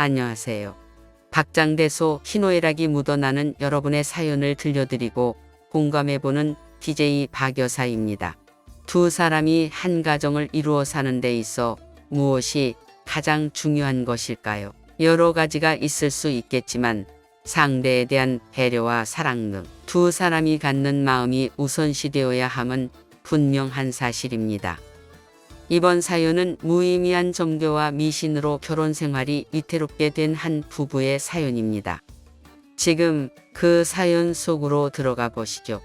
안녕하세요. 박장대소 희노애락이 묻어나는 여러분의 사연을 들려드리고 공감해보는 DJ 박여사입니다. 두 사람이 한 가정을 이루어 사는 데 있어 무엇이 가장 중요한 것일까요? 여러 가지가 있을 수 있겠지만 상대에 대한 배려와 사랑 등 두 사람이 갖는 마음이 우선시 되어야 함은 분명한 사실입니다. 이번 사연은 무의미한 종교와 미신으로 결혼 생활이 위태롭게 된 한 부부의 사연입니다. 지금 그 사연 속으로 들어가 보시죠.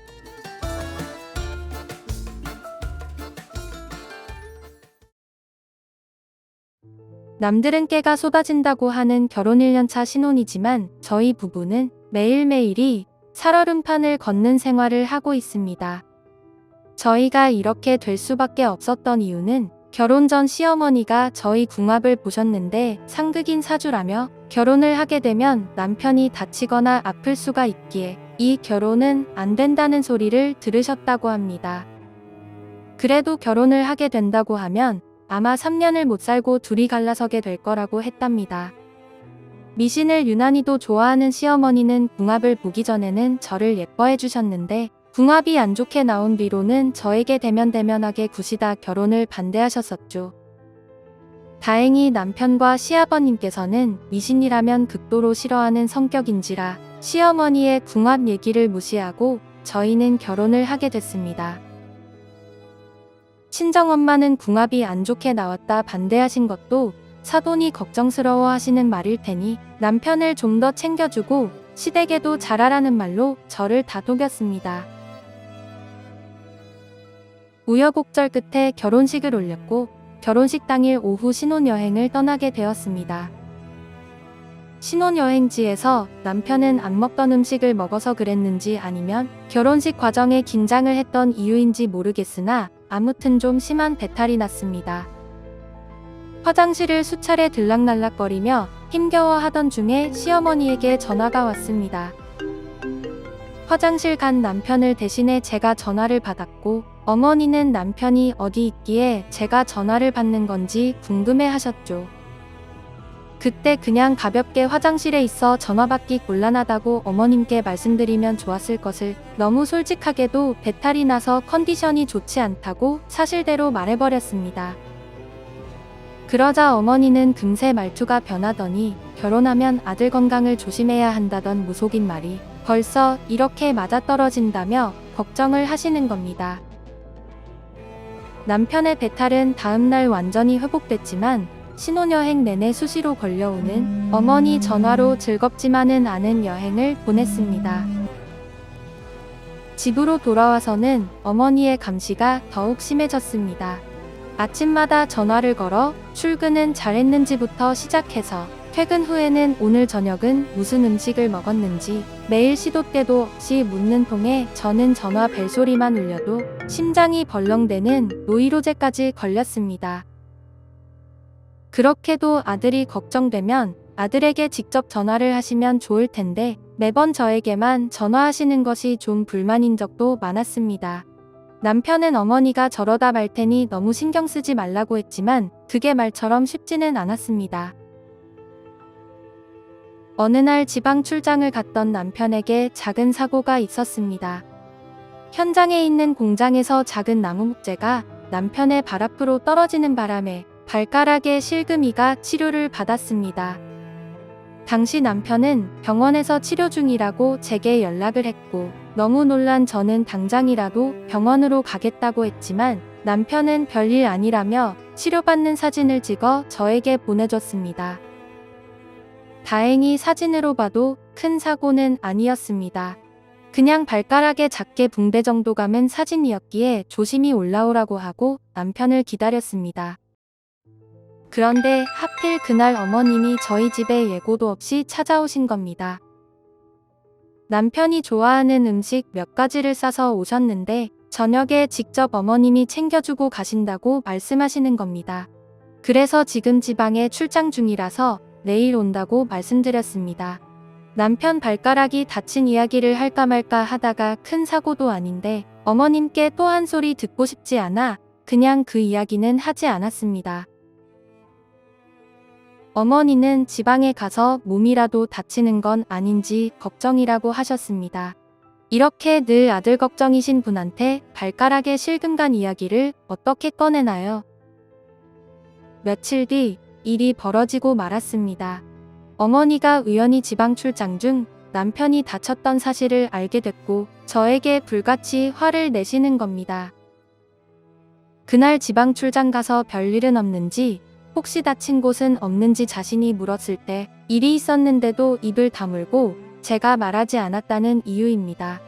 남들은 깨가 쏟아진다고 하는 결혼 1년차 신혼이지만 저희 부부는 매일매일이 살얼음판을 걷는 생활을 하고 있습니다. 저희가 이렇게 될 수밖에 없었던 이유는 결혼 전 시어머니가 저희 궁합을 보셨는데 상극인 사주라며 결혼을 하게 되면 남편이 다치거나 아플 수가 있기에 이 결혼은 안 된다는 소리를 들으셨다고 합니다. 그래도 결혼을 하게 된다고 하면 아마 3년을 못 살고 둘이 갈라서게 될 거라고 했답니다. 미신을 유난히도 좋아하는 시어머니는 궁합을 보기 전에는 저를 예뻐해 주셨는데 궁합이 안 좋게 나온 뒤로는 저에게 대면대면하게 구시다 결혼을 반대하셨었죠. 다행히 남편과 시아버님께서는 미신이라면 극도로 싫어하는 성격인지라 시어머니의 궁합 얘기를 무시하고 저희는 결혼을 하게 됐습니다. 친정엄마는 궁합이 안 좋게 나왔다 반대하신 것도 사돈이 걱정스러워 하시는 말일 테니 남편을 좀 더 챙겨주고 시댁에도 잘하라는 말로 저를 다독였습니다. 우여곡절 끝에 결혼식을 올렸고 결혼식 당일 오후 신혼여행을 떠나게 되었습니다. 신혼여행지에서 남편은 안 먹던 음식을 먹어서 그랬는지 아니면 결혼식 과정에 긴장을 했던 이유인지 모르겠으나 아무튼 좀 심한 배탈이 났습니다. 화장실을 수차례 들락날락거리며 힘겨워 하던 중에 시어머니에게 전화가 왔습니다. 화장실 간 남편을 대신해 제가 전화를 받았고 어머니는 남편이 어디 있기에 제가 전화를 받는 건지 궁금해 하셨죠. 그때 그냥 가볍게 화장실에 있어 전화 받기 곤란하다고 어머님께 말씀드리면 좋았을 것을 너무 솔직하게도 배탈이 나서 컨디션이 좋지 않다고 사실대로 말해버렸습니다. 그러자 어머니는 금세 말투가 변하더니 결혼하면 아들 건강을 조심해야 한다던 무속인 말이 벌써 이렇게 맞아떨어진다며 걱정을 하시는 겁니다. 남편의 배탈은 다음날 완전히 회복됐지만 신혼여행 내내 수시로 걸려오는 어머니 전화로 즐겁지만은 않은 여행을 보냈습니다. 집으로 돌아와서는 어머니의 감시가 더욱 심해졌습니다. 아침마다 전화를 걸어 출근은 잘했는지부터 시작해서 퇴근 후에는 오늘 저녁은 무슨 음식을 먹었는지 매일 시도 때도 없이 묻는 통에 저는 전화 벨소리만 울려도 심장이 벌렁대는 노이로제까지 걸렸습니다. 그렇게도 아들이 걱정되면 아들에게 직접 전화를 하시면 좋을 텐데 매번 저에게만 전화하시는 것이 좀 불만인 적도 많았습니다. 남편은 어머니가 저러다 말 테니 너무 신경 쓰지 말라고 했지만 그게 말처럼 쉽지는 않았습니다. 어느 날 지방 출장을 갔던 남편에게 작은 사고가 있었습니다. 현장에 있는 공장에서 작은 나무 목재가 남편의 발 앞으로 떨어지는 바람에 발가락에 실금이가 치료를 받았습니다. 당시 남편은 병원에서 치료 중이라고 제게 연락을 했고 너무 놀란 저는 당장이라도 병원으로 가겠다고 했지만 남편은 별일 아니라며 치료받는 사진을 찍어 저에게 보내줬습니다. 다행히 사진으로 봐도 큰 사고는 아니었습니다. 그냥 발가락에 작게 붕대 정도 감은 사진이었기에 조심히 올라오라고 하고 남편을 기다렸습니다. 그런데 하필 그날 어머님이 저희 집에 예고도 없이 찾아오신 겁니다. 남편이 좋아하는 음식 몇 가지를 싸서 오셨는데 저녁에 직접 어머님이 챙겨주고 가신다고 말씀하시는 겁니다. 그래서 지금 지방에 출장 중이라서 내일 온다고 말씀드렸습니다. 남편 발가락이 다친 이야기를 할까 말까 하다가 큰 사고도 아닌데 어머님께 또 한 소리 듣고 싶지 않아 그냥 그 이야기는 하지 않았습니다. 어머니는 지방에 가서 몸이라도 다치는 건 아닌지 걱정이라고 하셨습니다. 이렇게 늘 아들 걱정이신 분한테 발가락에 실금간 이야기를 어떻게 꺼내나요? 며칠 뒤 일이 벌어지고 말았습니다. 어머니가 우연히 지방 출장 중 남편이 다쳤던 사실을 알게 됐고 저에게 불같이 화를 내시는 겁니다. 그날 지방 출장 가서 별일은 없는지 혹시 다친 곳은 없는지 자신이 물었을 때 일이 있었는데도 입을 다물고 제가 말하지 않았다는 이유입니다.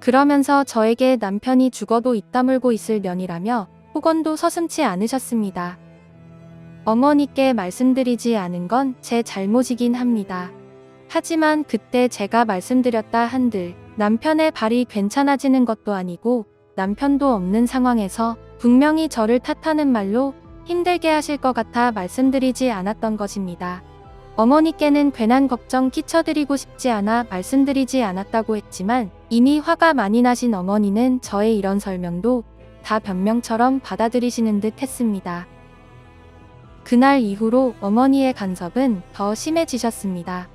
그러면서 저에게 남편이 죽어도 입 다물고 있을 년이라며 폭언도 서슴치 않으셨습니다. 어머니께 말씀드리지 않은 건 제 잘못이긴 합니다. 하지만 그때 제가 말씀드렸다 한들 남편의 발이 괜찮아지는 것도 아니고 남편도 없는 상황에서 분명히 저를 탓하는 말로 힘들게 하실 것 같아 말씀드리지 않았던 것입니다. 어머니께는 괜한 걱정 끼쳐드리고 싶지 않아 말씀드리지 않았다고 했지만 이미 화가 많이 나신 어머니는 저의 이런 설명도 다 변명처럼 받아들이시는 듯 했습니다. 그날 이후로 어머니의 간섭은 더 심해지셨습니다.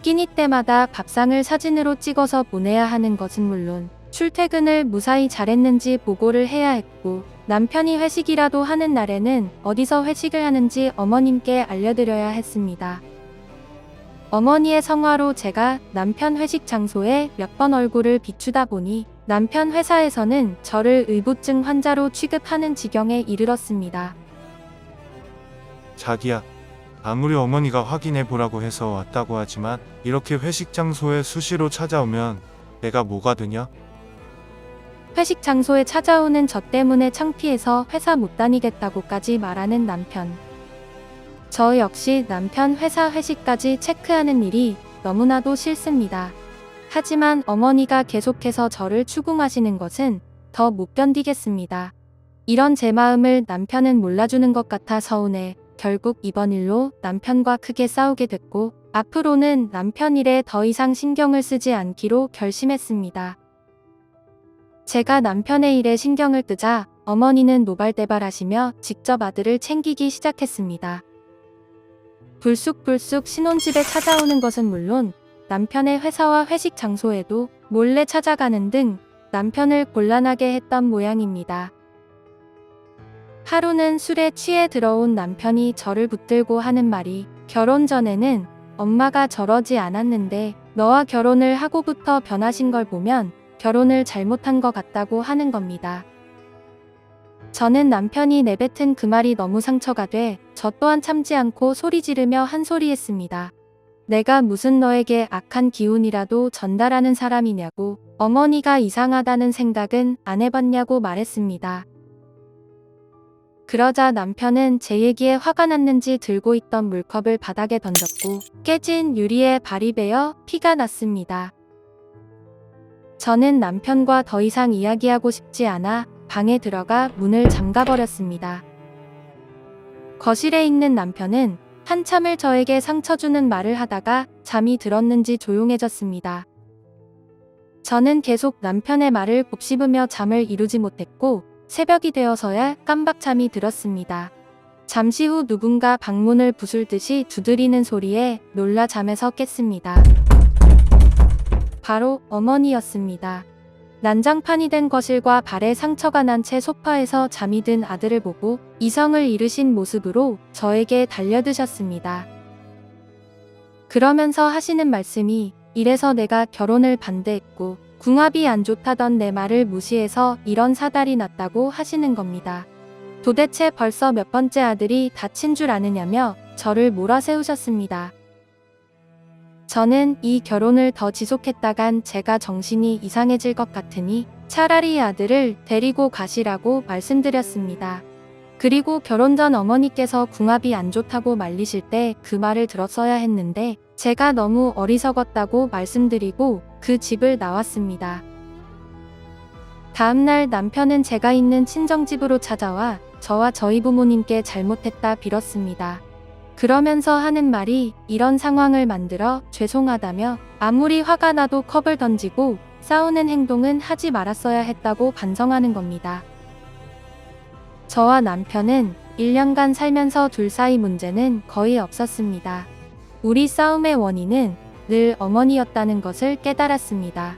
끼니 때마다 밥상을 사진으로 찍어서 보내야 하는 것은 물론 출퇴근을 무사히 잘했는지 보고를 해야 했고 남편이 회식이라도 하는 날에는 어디서 회식을 하는지 어머님께 알려드려야 했습니다. 어머니의 성화로 제가 남편 회식 장소에 몇 번 얼굴을 비추다 보니 남편 회사에서는 저를 의부증 환자로 취급하는 지경에 이르렀습니다. 자기야, 아무리 어머니가 확인해 보라고 해서 왔다고 하지만 이렇게 회식 장소에 수시로 찾아오면 내가 뭐가 되냐? 회식 장소에 찾아오는 저 때문에 창피해서 회사 못 다니겠다고까지 말하는 남편. 저 역시 남편 회사 회식까지 체크하는 일이 너무나도 싫습니다. 하지만 어머니가 계속해서 저를 추궁하시는 것은 더 못 견디겠습니다. 이런 제 마음을 남편은 몰라주는 것 같아 서운해 결국 이번 일로 남편과 크게 싸우게 됐고 앞으로는 남편 일에 더 이상 신경을 쓰지 않기로 결심했습니다. 제가 남편의 일에 신경을 끄자 어머니는 노발대발하시며 직접 아들을 챙기기 시작했습니다. 불쑥불쑥 신혼집에 찾아오는 것은 물론 남편의 회사와 회식 장소에도 몰래 찾아가는 등 남편을 곤란하게 했던 모양입니다. 하루는 술에 취해 들어온 남편이 저를 붙들고 하는 말이 결혼 전에는 엄마가 저러지 않았는데 너와 결혼을 하고부터 변하신 걸 보면 결혼을 잘못한 것 같다고 하는 겁니다. 저는 남편이 내뱉은 그 말이 너무 상처가 돼 저 또한 참지 않고 소리 지르며 한 소리 했습니다. 내가 무슨 너에게 악한 기운이라도 전달하는 사람이냐고 어머니가 이상하다는 생각은 안 해봤냐고 말했습니다. 그러자 남편은 제 얘기에 화가 났는지 들고 있던 물컵을 바닥에 던졌고 깨진 유리에 발이 베어 피가 났습니다. 저는 남편과 더 이상 이야기하고 싶지 않아 방에 들어가 문을 잠가버렸습니다. 거실에 있는 남편은 한참을 저에게 상처 주는 말을 하다가 잠이 들었는지 조용해졌습니다. 저는 계속 남편의 말을 곱씹으며 잠을 이루지 못했고 새벽이 되어서야 깜박 잠이 들었습니다. 잠시 후 누군가 방문을 부술듯이 두드리는 소리에 놀라 잠에서 깼습니다. 바로 어머니였습니다. 난장판이 된 거실과 발에 상처가 난 채 소파에서 잠이 든 아들을 보고 이성을 잃으신 모습으로 저에게 달려드셨습니다. 그러면서 하시는 말씀이 이래서 내가 결혼을 반대했고 궁합이 안 좋다던 내 말을 무시해서 이런 사달이 났다고 하시는 겁니다. 도대체 벌써 몇 번째 아들이 다친 줄 아느냐며 저를 몰아세우셨습니다. 저는 이 결혼을 더 지속했다간 제가 정신이 이상해질 것 같으니 차라리 아들을 데리고 가시라고 말씀드렸습니다. 그리고 결혼 전 어머니께서 궁합이 안 좋다고 말리실 때 그 말을 들었어야 했는데 제가 너무 어리석었다고 말씀드리고 그 집을 나왔습니다. 다음날 남편은 제가 있는 친정집으로 찾아와 저와 저희 부모님께 잘못했다 빌었습니다. 그러면서 하는 말이 이런 상황을 만들어 죄송하다며 아무리 화가 나도 컵을 던지고 싸우는 행동은 하지 말았어야 했다고 반성하는 겁니다. 저와 남편은 1년간 살면서 둘 사이 문제는 거의 없었습니다. 우리 싸움의 원인은 늘 어머니였다는 것을 깨달았습니다.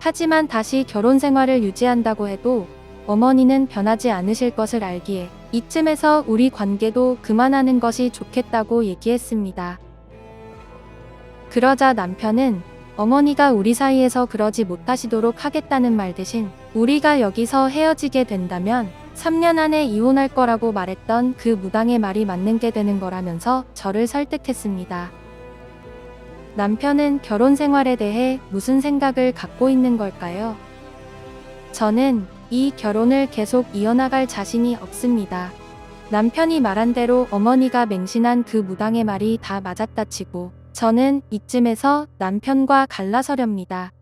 하지만 다시 결혼 생활을 유지한다고 해도 어머니는 변하지 않으실 것을 알기에 이쯤에서 우리 관계도 그만하는 것이 좋겠다고 얘기했습니다. 그러자 남편은 어머니가 우리 사이에서 그러지 못하시도록 하겠다는 말 대신 우리가 여기서 헤어지게 된다면 3년 안에 이혼할 거라고 말했던 그 무당의 말이 맞는 게 되는 거라면서 저를 설득했습니다. 남편은 결혼 생활에 대해 무슨 생각을 갖고 있는 걸까요? 저는 이 결혼을 계속 이어나갈 자신이 없습니다. 남편이 말한 대로 어머니가 맹신한 그 무당의 말이 다 맞았다 치고 저는 이쯤에서 남편과 갈라서렵니다.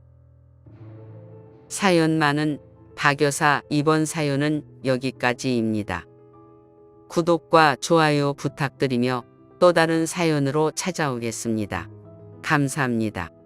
사연 많은 박 여사 이번 사연은 여기까지입니다. 구독과 좋아요 부탁드리며 또 다른 사연으로 찾아오겠습니다. 감사합니다.